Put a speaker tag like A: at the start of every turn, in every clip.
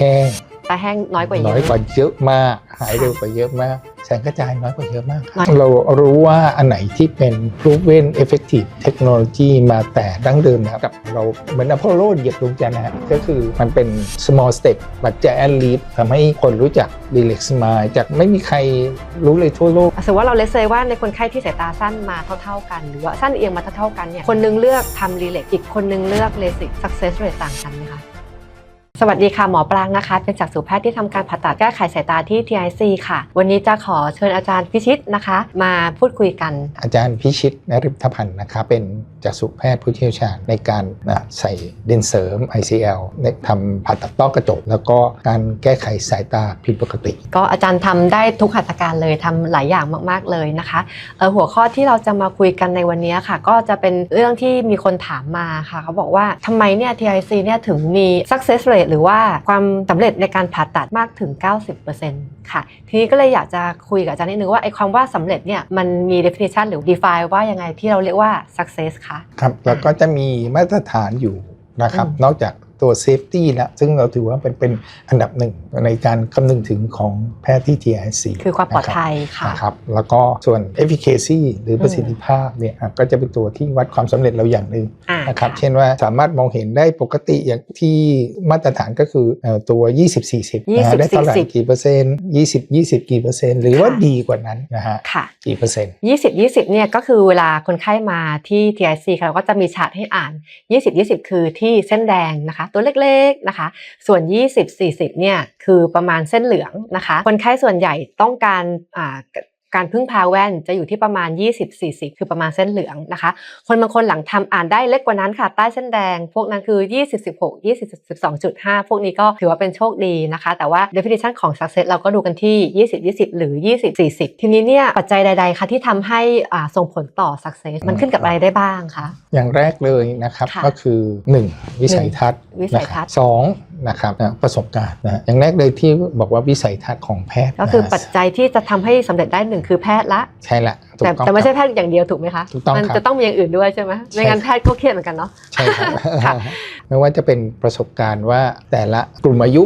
A: แห้ง
B: ตาแห้งน้อยกว่าเย
A: น้อย
B: อะ
A: กว่าเยอะมากหายเร็วกว่าเยอะมากแสงกระจายน้อยกว่าเยอะมาก
B: น้อย
A: เรารู้ว่าอันไหนที่เป็น proven effective technology มาแต่ดั้งเดิมนะครับกับเราเหมือนอพอลโลเหยียบดวงจันทร์นะฮะก็คือมันเป็น small step but giant leap ทำให้คนรู้จัก relax smile จากไม่มีใครรู้เลยทั่วโลก
B: สมมติว่าเราเลเซว่าในคนไข้ที่สายตาสั้นมาเท่าๆกัน หรือว่าสั้นเอียงมาเท่าๆกันเนี่ยคนหนึงเลือกทำรีเล็กอีกคนหนึงเลือกเลสิก success rate ต่างกันไหมคะ สวัสดีค่ะ หมอปรางนะคะ เป็นจักษุแพทย์ที่ทำการผ่าตัดแก้ไขสายตาที่ TIC ค่ะ วันนี้จะขอเชิญอาจารย์พิชิตนะคะ มาพูดคุยกัน
A: อาจารย์พิชิตนริพพันธ์นะครับเป็นจักษุแพทย์ผู้เชี่ยวชาญในการนะใส่เลนส์เสริม ICL ในทำผ่าตัดต้อกระจก แล้วก็การแก้ไขสายตาผิดปกติ
B: ก็อาจารย์ทำได้ทุกหัตถการเลยทำหลายอย่างมาก ๆเลยนะคะเอ่อหัวข้อที่เราจะมาคุยกันในวันนี้ค่ะ ก็จะเป็นเรื่องที่มีคนถามมาค่ะ เขาบอกว่าทำไมเนี่ย TIC เนี่ยถึงมี success rate หรือว่าความสำเร็จในการผ่าตัดมากถึง 90%ค่ะ ทีนี้ก็เลยอยากจะคุยกับอาจารย์นิดนึงว่าไอ้ความว่าสำเร็จเนี่ยมันมี definition หรือ define ว่ายังไงที่เราเรียกว่า success คะ
A: ครับแล้วก็จะมีมาตรฐานอยู่นะครับ
B: อืม
A: นอกจาก ตัว safety แล้วซึ่งเราถือว่าเป็นเป็นอันดับหนึ่งในการคำนึงถึงของแพทย์ที่ TIC
B: คือความปลอดภัยค่ะ
A: นะครับแล้วก็ส่วน efficacy หรือประสิทธิภาพเนี่ยอะก็จะเป็นตัวที่วัดความสำเร็จเราอย่างหนึ่ง
B: อ่า
A: นะครับ
B: ค่ะ
A: เช่นว่าสามารถมองเห็นได้ปกติอย่างที่มาตรฐานก็คือเอ่อตัว 20-40นะฮะ
B: 20
A: ได้เท่าไหร่
B: 40
A: กี่เปอร์เซ็นต์20 20 กี่เปอร์เซ็นต์หรือว่า
B: ค่ะ
A: ดีกว่านั้นนะฮะ
B: ค่ะ
A: กี่เปอร์เซ็นต์
B: 20 20เนี่ยก็คือเวลาคนไข้มาที่ TIC ค่ะเราก็จะมีชาร์ตให้อ่าน 20 20 คือที่เส้นแดงนะคะตัวเล็กๆนะคะ ส่วน 20 40เนี่ยคือประมาณเส้นเหลืองนะคะ คนไข้ส่วนใหญ่ต้องการ การพึ่งพาแว่นจะอยู่ที่ประมาณ 20 40 คือประมาณเส้นเหลืองนะคะ คนบางคนหลังทำอ่านได้เล็กกว่านั้นค่ะ ใต้เส้นแดง พวกนั้นคือ 20 16 20 12.5 พวกนี้ก็ถือว่าเป็นโชคดีนะคะ แต่ว่า definition ของ success เราก็ดูกันที่ 20 20 หรือ 20 40 ทีนี้เนี่ยปัจจัยใด ๆ คะที่ทำให้อ่าส่งผลต่อ success มันขึ้นกับอะไรได้บ้างคะ
A: อย่างแรกเลยนะครับ
B: ค่ะ
A: ก็คือ 1 วิสัยทัศน์
B: วิสัยทัศน์
A: นะครับสอง นะครับนะประสบการณ์นะฮะอย่างแรกเลยที่บอกว่าวิสัยทัศน์ของแพทย์
B: ก็คือ
A: นะฮะ
B: ปัจจัยที่จะทำให้สำเร็จได้หนึ่งคือแพทย์ละ
A: ใช่ละถูก
B: แต่
A: ต้อง
B: แต่ไม่ใช่
A: ครับ
B: แพทย์อย่างเดียวถูกไหมคะ
A: ถูกต้อง
B: มั
A: ครับ
B: จะต้องมีอย่างอื่นด้วยใช่ไหม
A: ใช่
B: ไม่งั้นแพทย์ก็เครียดเหมือนกันเนาะ
A: ใช่ครับ
B: ค่ะ
A: ไม่ว่าจะเป็นประสบการณ์ว่าแต่ละกลุ่มอายุ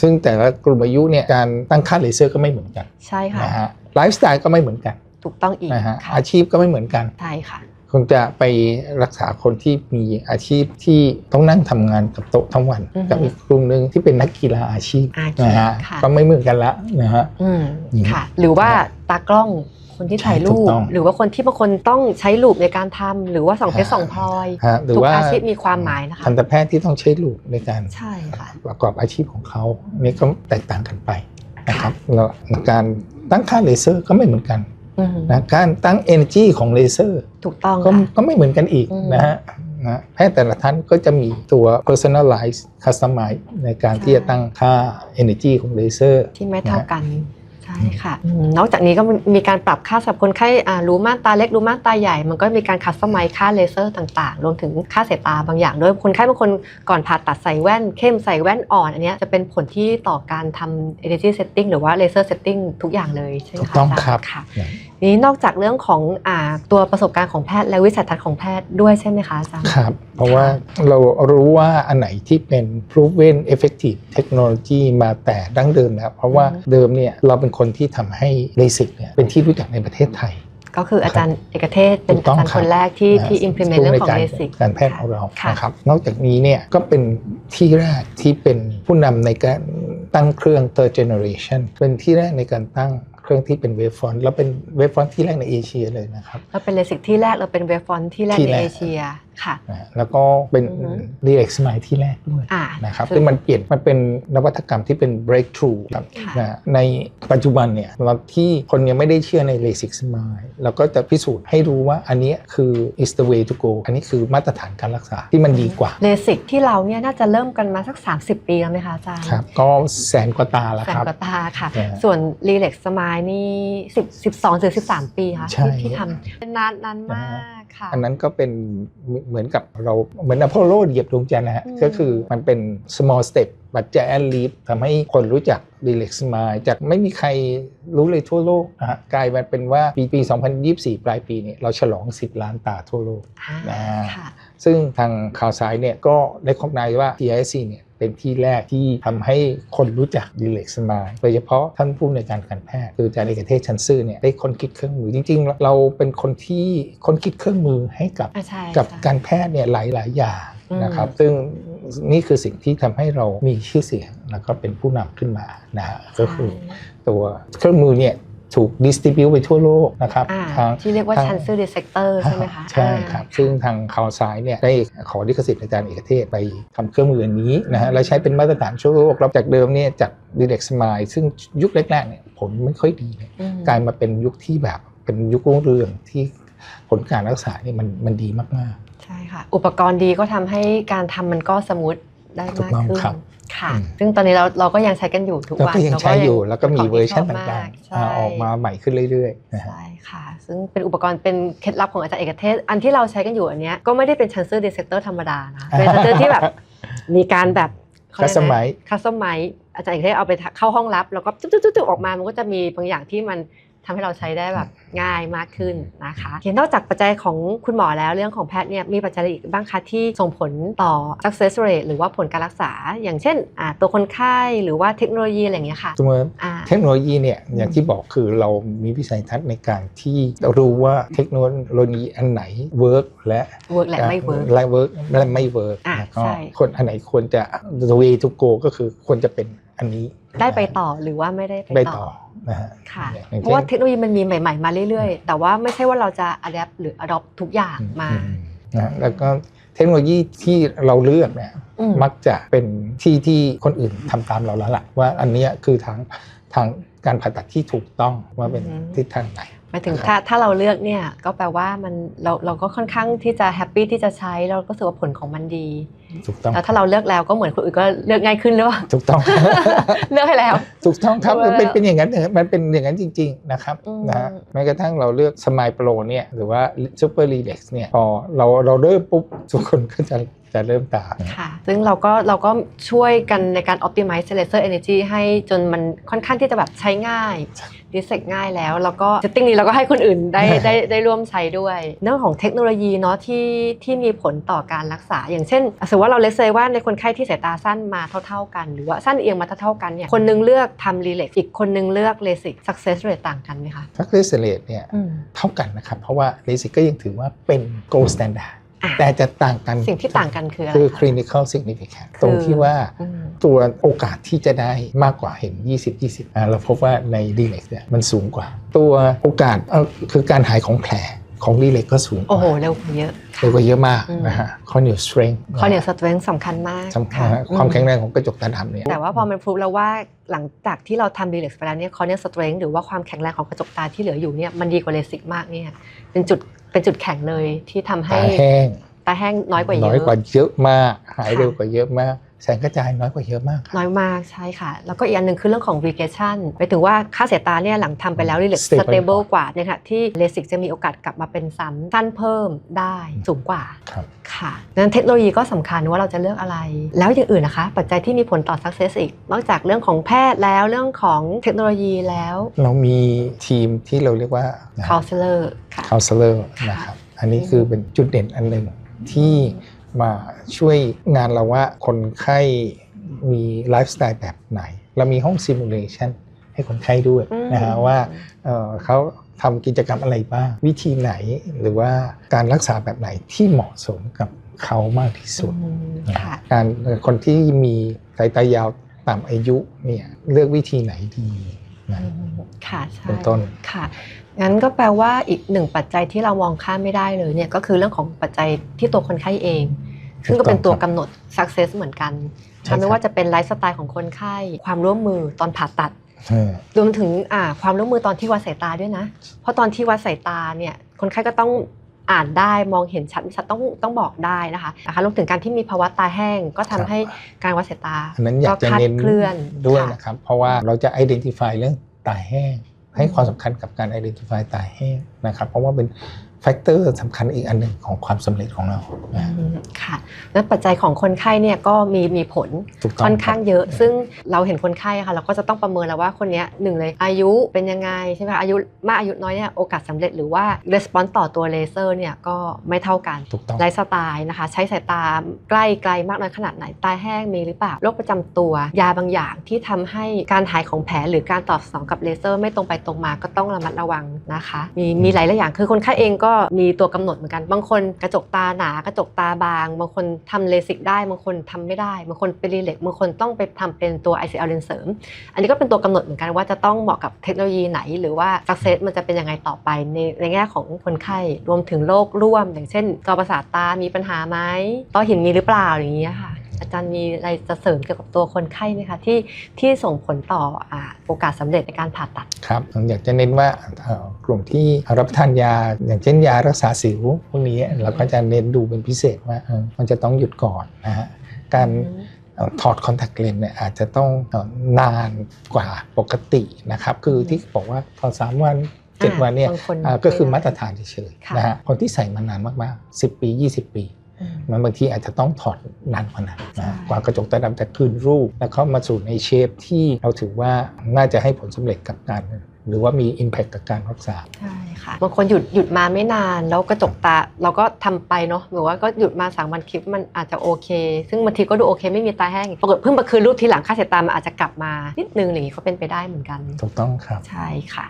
A: ซึ่งแต่ละกลุ่มอายุเนี่ยการตั้งค่าเลเซอร์ก็ไม่เหมือนกัน
B: ใช่ค่ะ
A: นะฮะไลฟ์สไตล์ก็ไม่เหมือนกัน
B: ถูกต้องอีก
A: นะฮะ
B: ค่ะ
A: อาชีพก็ไม่เหมือนกัน
B: ใช่ค่ะ
A: คงจะไปรักษาคนที่มีอาชีพที่ต้องนั่งทำงานกับโต๊ะทั้งวัน
B: อือฮึ
A: กับอีกกลุ่มหนึ่งที่เป็นนักกีฬาอาชีพ
B: อาชีพ
A: นะฮะ
B: ค่ะ
A: ก็ไม่เหมือนกันละนะฮะ
B: อืม
A: อืม
B: ค่ะ หรือว่าตากล้องคนที่ถ่าย
A: ใช่
B: รู
A: ถู
B: ป
A: กต้อง
B: หรือว่าคนที่บางคนต้องใช้รูปในการทำหรือว่าส่องเพชร
A: อ่า
B: ส่องพลอย
A: ฮะหรือ
B: ทุก
A: ว่า
B: อาชีพมีความหมายนะคะ
A: ทันตแพทย์ที่ต้องใช้ลูกในการ
B: ใช่ค่ะ
A: ประกอบอาชีพของเขานี่ก็แตกต่างกันไปนะครับแล้วการตั้งค่าเลเซอร์ก็ไม่เหมือนกัน
B: อืม
A: นะการตั้ง energy ของเลเซอร์
B: ถูกต้อง
A: ก็
B: ค่ะ
A: ก็ไม่เหมือนกันอีก
B: อืม
A: นะฮะนะแพทย์แต่ละท่านก็จะมีตัว personalize customize ในการที่จะตั้งค่า energy ของเลเซอร์
B: ที่ไม่เท่ากัน ใช่ค่ะอืมนอกจากนี้ก็มีการปรับค่าสำหรับคนไข้อ่ารู้ม่านตาเล็กรู้ม่านตาใหญ่ มันก็มีการคัสตอมไมค่าเลเซอร์ต่างๆ รวมถึงค่าสายตาบางอย่างด้วยคนไข้บางคนก่อนผ่าตัดใส่แว่น เข้มใส่แว่นอ่อน อันเนี้ยจะเป็นผลที่ต่อการทำ energy setting หรือว่า laser setting ทุกอย่างเลยใช่ไหม
A: ถูก
B: คะ
A: ต้องา
B: จาย์
A: ครับ
B: ค่ะ
A: นะ
B: นี้นอกจากเรื่องของอ่าตัวประสบการณ์ของแพทย์และวิสัยทัศน์ของแพทย์ด้วยใช่ไหมคะอาจารย์
A: ครับ เพราะว่าเรารู้ว่าอันไหนที่เป็น proven effective technology มาแต่ดั้งเดิมแล้วเพราะว่า
B: อืม
A: เดิมเนี่ยเราเป็นคนที่ทำให้ LASIK เนี่ยเป็นที่รู้จักในประเทศไทย
B: ก็คืออาจารย์เอกเทศเป็น
A: ถูกต้
B: อา
A: อง
B: จารย์
A: ครั
B: ค
A: บ
B: นแรกที่
A: นะ
B: ที่ implement เรื่องของ
A: ใน
B: เล
A: การ
B: สิก
A: การแพทย์ของเรา
B: ค่ะ
A: นะครับนอกจากนี้เนี่ยก็เป็นที่แรกที่เป็นผู้นำในการตั้งเครื่อง third generation เป็นที่แรกในการตั้ง เครื่องที่เป็นเวฟฟอนต์แล้วเป็นเวฟฟอนต์ที่แรกในเอเชียเลยนะครับ
B: เราเป็นเลสิกที่แรกเราเป็นเวฟฟอนที่แรก
A: ที่
B: ใน
A: แรก
B: เอเชีย ค่ะ
A: นะแล้วก็เป็น
B: อือฮึ
A: รีเอ็กซ์ไมที่แรกด้วย
B: อ่า
A: นะครับ
B: ซึ่
A: ซึ่
B: ง
A: งมันเปลี่ยนมันเป็นนวัตกรรมที่เป็น breakthrough ครับ
B: ค่ะ
A: นะในปัจจุบันเนี่ยเราที่คนยังไม่ได้เชื่อใน LASIK Smile เราก็จะพิสูจน์ให้รู้ว่าอันเนี้ยคือ is the way to go อันนี้คือมาตรฐานการรักษาที่มันดีกว่า
B: เลสิกที่เราเนี่ยน่าจะเริ่มกันมาสัก 30 ปีแล้วไหมคะอาจารย์
A: ครับก็แสนกว่าตาแล้ว
B: แส
A: คนรับ
B: กว่าตาค่ะ
A: ใช่
B: ส่วนรีเล็กสมายนี่10 12ถึง13 ปีค่ะ
A: ใช่
B: ที่ที่ทำเป็นนานนานมากค่ะ
A: อันนั้นก็เป็นเหมือนกับเราเหมือนอพอลโลเหยียบดวงจันทร์นะฮะ
B: อืม
A: ก็คือมันเป็น small step but giant leap ทำให้คนรู้จัก relax smile จากไม่มีใครรู้เลยทั่วโลกนะฮะกลายมาเป็นว่าปีปี 2024 ปลายปีเนี่ยเราฉลอง 10 ล้านตาทั่วโลก
B: อ่า
A: นะ
B: ค่ะ
A: ซึ่งทางข่าวสายเนี่ยก็ได้ข้อมูลว่า TIC เนี่ย เป็นที่แรกที่ทำให้คนรู้จักดีเล็กสมายโดยเฉพาะท่านผู้ในวยการการแพทย์คืออาจารย์เอกเทศชันซื่อเนี่ยได้ค้นคิดเครื่องมือจริง ๆ เราเป็นคนที่ค้นคิดเครื่องมือให้กับ
B: อะใช่
A: กับ
B: ใช่
A: การแพทย์เนี่ยหลายๆอย่าง
B: อืม
A: นะครับซึ่งนี่คือสิ่งที่ทำให้เรามีชื่อเสียงแล้วก็เป็นผู้นำขึ้นมานะฮะก็คือตัวเครื่องมือเนี่ย ถูกดิสติบิวไปทั่วโลกนะครับ
B: อ่า
A: ทาง
B: ที่เรียกว่า
A: ทาง
B: ชันซื่อดีเซกเตอร์ใช่ไหมคะ
A: ใช่ครับ
B: อ่า
A: ซึ่งทางข่าวซ้ายเนี่ยได้ขอลิขสิทธิ์อาจารย์เอกเทศไปทำเครื่องมืออันนี้นะฮะและใช้เป็นมาตรฐานทั่วโลกแล้วจากเดิมเนี่ยจากดีเล็กสมายซึ่งยุคแรกๆเนี่ยผลไม่ค่อยดีเลย
B: อืม
A: กลายมาเป็นยุคที่แบบเป็นยุครุ่งเรืองที่ผลการรักษาเนี่ยมันมันดีมาก
B: ใช่ค่ะอุปกรณ์ดีก็ทำให้การทำมันก็สมูท ได้
A: ถู
B: มาก
A: กต้อง
B: ขึ้น
A: ครับ
B: ค่ะ
A: อืม
B: ซึ่งตอนนี้เราเราก็ยังใช้กันอยู่ทุ
A: ๆ
B: ก
A: แล้ว
B: วัน
A: ก็ยังใช้อยู่แล้วก็มี
B: ป็นข
A: เวอร์ชัน
B: ที่ชบ
A: ต่าง
B: ม
A: ๆ
B: ใช่
A: อ่าออกมาใหม่ขึ้นเรื่อยๆนะฮะ
B: ใช่ค่ะ ซึ่งเป็นอุปกรณ์เป็นเคล็ดลับของอาจารย์เอกเทศ อันที่เราใช้กันอยู่อันเนี้ยก็ไม่ได้เป็นชันเซอร์ดีเซกเตอร์ธรรมดานะเป็นชันเซอร์ที่แบบมีการแบบเขาเรียกนะ
A: Customize
B: คัสตอมไมซ์อาจารย์เอกเทศเอาไปเข้าห้องลับแล้วก็จุ๊บจุ๊บจุ๊บออกมามันก็จะมีบางอย่างที่มัน ทำให้เราใช้ได้แบบง่ายมากขึ้นนะคะเห็นนอกจากปัจจัยของคุณหมอแล้วเรื่องของแพทย์เนี่ยมีปัจจัยอะไรอีกบ้างคะที่ส่งผลต่อ success rate หรือว่าผลการรักษา อย่างเช่นอ่าตัวคนไข้หรือว่าเทคโนโลยีอะไรอย่างเงี้ยค่ะ
A: ตัว
B: อ่า
A: เทคโนโลยีเนี่ยอย่างที่บอกคือเรามีวิสัยทัศน์ในการที่รู้ว่าเทคโนโลยีอันไหนเวิร์กและ
B: work และไม่ work
A: และเวิร์กและไม่เวิร์ก
B: อะ
A: แล้วก็
B: ใช่
A: คนอันไหนควรจะ the way to go ก็คือควรจะเป็นอันนี้
B: ได้ไปต่อหรือว่าไม่ได้
A: ได้
B: ไป
A: ต่
B: ต่
A: อ
B: อ
A: นะฮะ
B: ค่ะ
A: อย่าง
B: เพราะว่า
A: ช่น
B: เทคโนโลยีมันมีใหม่ ๆ มาเรื่อยๆ แต่ว่าไม่ใช่ว่าเราจะ adapt หรือ adopt ทุกอย่างมา
A: อืมนะแล้วก็เทคโนโลยีที่เราเลือกเนี่ย
B: อืม
A: มักจะเป็นที่ที่คนอื่นทำตามเราแล้วล่ะว่าอันเนี้ยคือทางทาง การผ่าตัดที่ถูกต้องว่าเป็นทิศทางไหน
B: หมายถึง
A: ครับ
B: ถ้าถ้าเราเลือกเนี่ยก็แปลว่ามันเราเราก็ค่อนข้างที่จะแฮปปี้ที่จะใช้เราก็รู้สึกว่าผลของมันดี
A: ถูกต้อง
B: แล้วถ้าเราเลือกแล้วก็เหมือนคนอื่นก็เลือกง่ายขึ้นหรือเปล่า
A: ถูกต้อง
B: เลือกให้แล้ว
A: ถูกต้องครับ
B: เพราะว่า
A: เป็นเป็นอย่างนั้นเนอะมันเป็นอย่างนั้นจริง ๆ นะครับ
B: อืม
A: นะฮะแม้กระทั่งเราเลือกสมายโปรเนี่ยหรือว่าซูเปอร์รีเล็กซ์เนี่ยพอเราเราเริ่มปุ๊บทุกคนก็จะ จะเริ่มตาม
B: ค่ะซึ่งเราก็เราก็ช่วยกันในการ optimize laser energy ให้จนมันค่อนข้างที่จะแบบใช้ง่ายดีเซกง่ายแล้ว แล้วก็ setting นี้เราก็ให้คนอื่นได้ได้ได้ร่วมใช้ด้วย เรื่องของเทคโนโลยีเนาะที่ที่มีผลต่อการรักษา อย่างเช่นสมมติว่าเราเลเซว่าในคนไข้ที่สายตาสั้นมาเท่า ๆ กัน หรือว่าสั้นเอียงมาเท่าๆกันเนี่ยคนนึงเลือกทำรีเล็กอีกคนนึงเลือกเลสิก success rate ต่างกันไหมคะ
A: ทักเรสเลตเนี่ย
B: อืม
A: เท่ากันนะครับ เพราะว่าเลสิกก็ยังถือว่าเป็น gold standard
B: อะ
A: แต่ จะต่างกัน
B: สิ่งที่ต่างกันคืออะไร
A: คือ
B: คะ
A: clinical significance
B: คือ
A: ตรงที่ว่า
B: อืม
A: ตัวโอกาสที่จะได้มากกว่าเห็น 20 20อ่าเราพบว่าในดีเล็กเนี่ยมันสูงกว่า ตัวโอกาสเอ่อคือการหายของแผลของดีเล็กก็สูงก
B: โอ้
A: ว่า
B: โหเร็วกว่าเยอะ
A: เร็วกว่าเยอะมาก
B: อืม
A: นะฮะ corneal strength
B: คอเนียสเตรนสำคัญมาก
A: สำคัญะฮะความ
B: อื
A: แข็งแรงของกระจกตาดำเนี่ย
B: แต่ว่าพอมันพรูฟแล้วว่าหลังจากที่เราทำรีเล็กซ์ไปแล้วเนี่ยคอเนียสเตรนหรือว่าความแข็งแรงของกระจกตาที่เหลืออยู่เนี่ยมันดีกว่าเลสิกมากเนี่ยเป็นจุด เป็นจุดแข็งเลยที่ทำให้
A: ตาแห้ง
B: ตาแห้งน้อยกว่าเย
A: น้
B: อะ
A: อยกว่าเยอะมาก หาย
B: ค่ะ
A: เร็วกว่าเยอะมาก แสงกระจายน้อยกว่าเยอะมากครับ
B: น้อยมากใช่ค่ะ แล้วก็อีกอันหนึ่งคือเรื่องของ regression ไปถึงว่าค่าสายตาเนี่ยหลังทำไปแล้ว relax
A: Stable
B: stable กว่าเนี่ยค่ะที่ LASIK จะมีโอกาสกลับมาเป็นซ้ำสั้นเพิ่มได้สูงกว่า
A: ครับ
B: ค่ะดังนั้นเทคโนโลยีก็สำคัญว่าเราจะเลือกอะไร แล้วอย่างอื่นนะคะ ปัจจัยที่มีผลต่อ success อีก นอกจากเรื่องของแพทย์แล้วเรื่องของเทคโนโลยีแล้ว
A: เรามีทีมที่เราเรียกว่า
B: counselor ค่ะ
A: counselor นะครับอันนี้คือเป็นจุดเด่นอันหนึ่งที่ มาช่วยงานเราว่าคนไข้มีไลฟ์สไตล์แบบไหน เรามีห้องซิมูเลชันให้คนไข้ด้วย
B: อืม
A: นะฮะว่าเอ่อเขาทำกิจกรรมอะไรบ้าง วิธีไหนหรือว่าการรักษาแบบไหนที่เหมาะสมกับเขามากที่สุด
B: อืม
A: นะ
B: ค่ะ
A: การเอ่อคนที่มีสายตายาวตามอายุเนี่ยเลือกวิธีไหนดีนะ
B: อืมค่ะใช่
A: เป็นต้น
B: ค่ะงั้นก็แปลว่าอีกหนึ่งปัจจัยที่เรามองข้ามไม่ได้เลยเนี่ยก็คือเรื่องของปัจจัยที่ตัวคนไข้เอง ซึ่งก็เป็นตัวกำหนด success เหมือนกัน
A: ใช่ครับ
B: ไม่ว่าจะเป็นไลฟ์สไตล์ของคนไข้ ความร่วมมือตอนผ่าตัด
A: เออ
B: รวมถึงอ่าความร่วมมือตอนที่วัดสายตาด้วยนะ เพราะตอนที่วัดสายตาเนี่ยคนไข้ก็ต้องอ่านได้มองเห็นชัดชัดต้องต้องบอกได้นะคะนะคะรวมถึงการที่มีภาวะตาแห้ง ก็ทำให้การวัดสายตา
A: อันนั้นอยากจะ
B: คลาด
A: เน้น
B: เคลื่อน
A: ด้วย
B: ค่ะ
A: นะครับ เพราะว่าเราจะ identify เรื่องตาแห้ง ให้ความสำคัญกับการ identify ตาแห้งนะครับ เพราะว่าเป็น แฟกเตอร์สำคัญอีกอันหนึ่งของความสำเร็จของเรานะ
B: อืมค่ะแล้วปัจจัยของคนไข้เนี่ยก็มีมีผล
A: ถูกต้อง
B: ค่อนข้าง
A: รับ
B: เยอะ ซึ่งเราเห็นคนไข้อะค่ะเราก็จะต้องประเมินแล้วว่าคนเนี้ยหนึ่งเลยอายุเป็นยังไงใช่ไหมคะอายุมากอายุน้อยเนี่ยโอกาสสำเร็จหรือว่าレスปอนส์ต่อตัวเลเซอร์เนี่ยก็ไม่เท่ากัน
A: ถูกต้อง
B: ไลฟ์สไตล์นะคะ ใช้สายตาใกล้ไกลมากน้อยขนาดไหนตาแห้งมีหรือเปล่าโรคประจำตัวยาบางอย่างที่ทำให้การหายของแผลหรือการตอบสนองกับเลเซอร์ ไม่ตรงไปตรงมาก็ต้องระมัดระวังนะคะ มีมีหลายหลายอย่างคือคนไข้เองก็็มีตัวกำหนดเหมือนกัน บางคนกระจกตาหนากระจกตาบาง บางคนทำเลสิกได้ บางคนทำไม่ได้ บางคนเป็นรีเล็กบางคนต้องไปทำเป็นตัว ICL เลนส์เสริม อันนี้ก็เป็นตัวกำหนดเหมือนกันว่าจะต้องเหมาะกับเทคโนโลยีไหน หรือว่า success มันจะเป็นยังไงต่อไปในในแง่ของคนไข้รวมถึงโรคร่วม อย่างเช่นจอประสาทตามีปัญหาไหมต้อหินมีหรือเปล่าอย่างนี้ยค่ะ อาจารย์มีอะไรจะเสริมเกี่ยวกับตัวคนไข้ไหมคะที่ที่ส่งผลต่ออ่าโอกาสสำเร็จในการผ่าตัด
A: ครับผมอยากจะเน้นว่าเอ่อกลุ่มที่รับประทานยา อย่างเช่นยารักษาสิวพวกนี้เราก็จะเน้นดูเป็นพิเศษว่าเออมันจะต้องหยุดก่อนนะฮะการเอ่อถอดคอนแทคเลนส์เนี่ยอาจจะต้องเอ่อนานกว่าปกตินะครับ คือที่บอกว่าพอสามวันเจ็ด
B: อ่า
A: วันเนี่ย
B: บางคน
A: อ่าก็คือ
B: ไม่ได้
A: มาตรฐานเฉย
B: ค่ะ
A: ๆนะฮะคนที่ใส่มานานมากๆ 10 ปี 20 ปี
B: อื ม
A: มันบางทีอาจจะต้องถอดนานกว่านั้นนะฮะ
B: ใช่
A: กว่ากระจกตาดำจะคืนรูป แล้วเข้ามาสู่ในเชฟที่เราถือว่าน่าจะให้ผลสำเร็จกับการหรือว่ามี Impact กับการรักษา
B: ใช่ค่ะบางคนหยุดหยุดมาไม่นานแล้วกระจกตาเราก็ทำไปเนาะหรือว่าก็หยุดมาสามวันคลิปมันอาจจะโอเค ซึ่งบางทีก็ดูโอเค ไม่มีตาแห้งปรากฏเพิ่งมาคืนรูปทีหลังค่าสายตามันอาจจะกลับมานิดนึงอะไรอย่างนี้ก็เป็นไปได้เหมือนกัน
A: ถูกต้องครับ
B: ใช่ค่ะ